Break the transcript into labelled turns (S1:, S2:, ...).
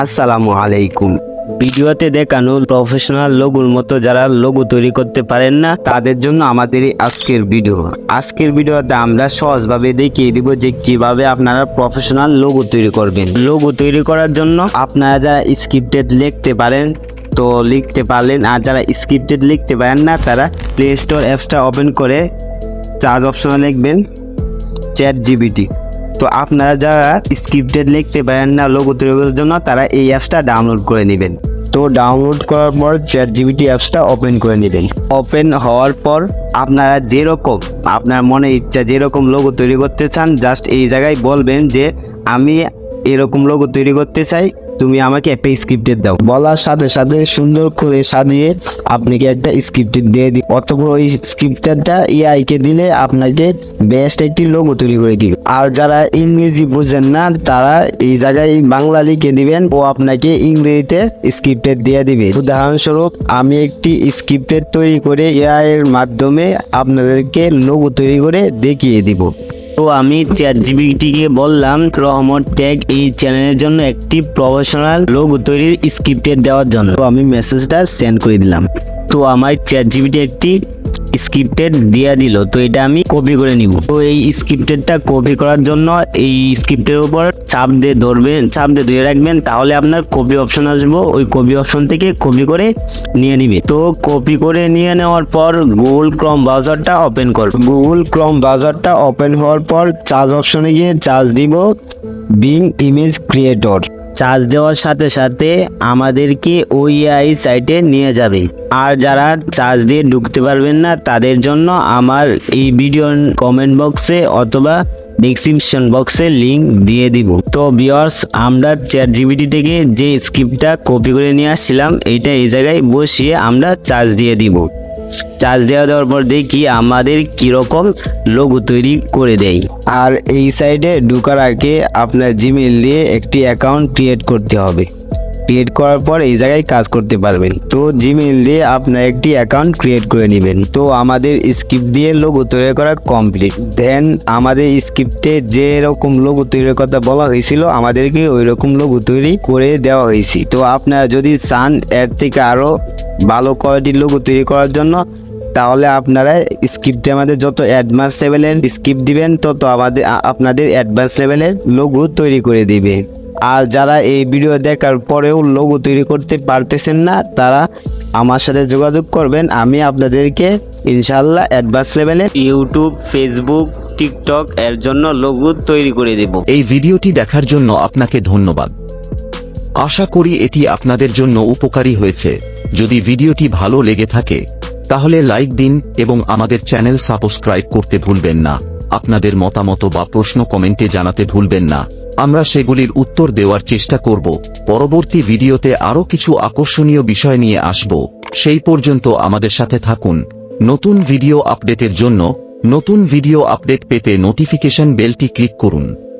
S1: আসসালামু আলাইকুম। ভিডিওতে দেখানো প্রফেশনাল লোগোর মতো যারা লোগো তৈরি করতে পারেন না, তাদের জন্য আমাদের আজকের ভিডিও। আজকের ভিডিওতে আমরা সহজভাবে দেখিয়ে দিব যে কীভাবে আপনারা প্রফেশনাল লোগো তৈরি করবেন। লোগো তৈরি করার জন্য আপনারা যারা স্ক্রিপ্টেড লিখতে পারেন, তো লিখতে পারলেন, আর যারা স্ক্রিপ্টেড লিখতে পারেন না, তারা প্লে স্টোর অ্যাপসটা ওপেন করে চার্জ অপশনে লিখবেন, চ্যাট জিবিটি তো আপনারা যারা স্ক্রিপ্টেড লিখতে পারেন না লোগো তৈরি করার জন্য, তারা এই অ্যাপসটা ডাউনলোড করে নেবেন। তো ডাউনলোড করার পর চ্যাট জিবিটি অ্যাপসটা ওপেন করে নেবেন। ওপেন হওয়ার পর আপনারা যেরকম, আপনার মনে ইচ্ছা যেরকম লোগো তৈরি করতে চান জাস্ট এই জায়গায় বলবেন যে, আমি এরকম লোগো তৈরি করতে চাই তুমি আমাকে একটা স্ক্রিপ্টেড দাও। বলার সাথে সাথে সুন্দর করে সাজিয়ে আপনাকে একটা স্ক্রিপ্টেড দিয়ে দিই। অতগুলো ওই স্ক্রিপ্টেডটা এআইকে দিলে আপনাকে বেস্ট একটি লোগো তৈরি করে দিবে। আর যারা ইংরেজি বোঝেন না, তারা এই জায়গায় বাংলা লিখে দিবেন, ও আপনাকে ইংরেজিতে স্ক্রিপ্টের দিয়ে দিবে। উদাহরণস্বরূপ, আমি একটি স্ক্রিপ্টেড তৈরি করে এআই এর মাধ্যমে আপনাদেরকে লোগো তৈরি করে দেখিয়ে দিব। তো আমি চ্যাট জিবিটিকে বললাম, রহমত ট্যাগ এই চ্যানেলের জন্য একটি প্রফেশনাল লোগো তৈরির স্ক্রিপ্টের দেওয়ার জন্য। তো আমি মেসেজটা সেন্ড করে দিলাম। তো আমার চ্যাট জিবিটি একটি স্ক্রিপ্টেড দিয়ে দিল, তো এটা আমি কপি করে নিব। তো এই স্ক্রিপ্টেডটা কপি করার জন্য এই স্ক্রিপ্টের উপর চাপ দিয়ে ধরবেন চাপ দিয়ে ধরে রাখবেন, তাহলে আপনার কপি অপশন আসব। ওই কপি অপশন থেকে কপি করে নিয়ে নিবে। তো কপি করে নিয়ে নেওয়ার পর গুগল ক্রম ব্রাউজারটা ওপেন করবে। গুগল ক্রম ব্রাউজারটা ওপেন হওয়ার পর চার্জ অপশনে গিয়ে চার্জ দিব বিং ইমেজ ক্রিয়েটর চার্জ দেওয়ার সাথে সাথে আমাদেরকে ওই আই সাইটে নিয়ে যাবে। আর যারা চার্জ দিয়ে ঢুকতে পারবেন না, তাদের জন্য আমার এই ভিডিওর কমেন্ট বক্সে অথবা ডিসক্রিপশন বক্সে লিংক দিয়ে দিব। তো বিয়ার্স আমরা চ্যাট জিবিটি থেকে যে স্ক্রিপ্টটা কপি করে নিয়ে আসছিলাম, এইটা এই জায়গায় বসিয়ে আমরা চার্জ দিয়ে দিব। চার্জ দেওয়া দেওয়ার পর দেখি আমাদের কীরকম লোগো তৈরি করে দেয়। আর এই সাইডে ঢুকার আগে আপনার জিমেল দিয়ে একটি অ্যাকাউন্ট ক্রিয়েট করতে হবে। ক্রিয়েট করার পর এই জায়গায় কাজ করতে পারবেন। তো জিমেল দিয়ে আপনার একটি অ্যাকাউন্ট ক্রিয়েট করে নেবেন। তো আমাদের স্ক্রিপ্ট দিয়ে লোগো তৈরি করা কমপ্লিট দেন আমাদের স্ক্রিপ্টে যে রকম লোগো তৈরির কথা বলা হয়েছিল, আমাদেরকে ওই রকম লোগো তৈরি করে দেওয়া হয়েছে। তো আপনারা যদি চান, এর থেকে আরও ভালো কোয়ালিটির লোগো তৈরি করার জন্য তাহলে আপনারা স্ক্রিপ্টে আমাদের যত অ্যাডভান্স লেভেলের স্ক্রিপ্ট দিবেন, তত আমাদের আপনাদের অ্যাডভান্স লেভেলের লোগো তৈরি করে দিবে। আর যারা এই ভিডিও দেখার পরেও লোগো তৈরি করতে পারতেছেন না, তারা আমার সাথে যোগাযোগ করবেন। আমি আপনাদেরকে ইনশাল্লাহ অ্যাডভান্স লেভেলে ইউটিউব ফেসবুক টিকটক এর জন্য লোগো তৈরি করে দেব।
S2: এই ভিডিওটি দেখার জন্য আপনাকে ধন্যবাদ। আশা করি এটি আপনাদের জন্য উপকারী হয়েছে। যদি ভিডিওটি ভালো লেগে থাকে তাহলে লাইক দিন এবং আমাদের চ্যানেল সাবস্ক্রাইব করতে ভুলবেন না। আপনাদের মতামত বা প্রশ্ন কমেন্টে জানাতে ভুলবেন না। আমরা সেগুলির উত্তর দেওয়ার চেষ্টা করব। পরবর্তী ভিডিওতে আরও কিছু আকর্ষণীয় বিষয় নিয়ে আসব। সেই পর্যন্ত আমাদের সাথে থাকুন। নতুন ভিডিও আপডেটের জন্য নতুন ভিডিও আপডেট পেতে নোটিফিকেশন বেলটি ক্লিক করুন।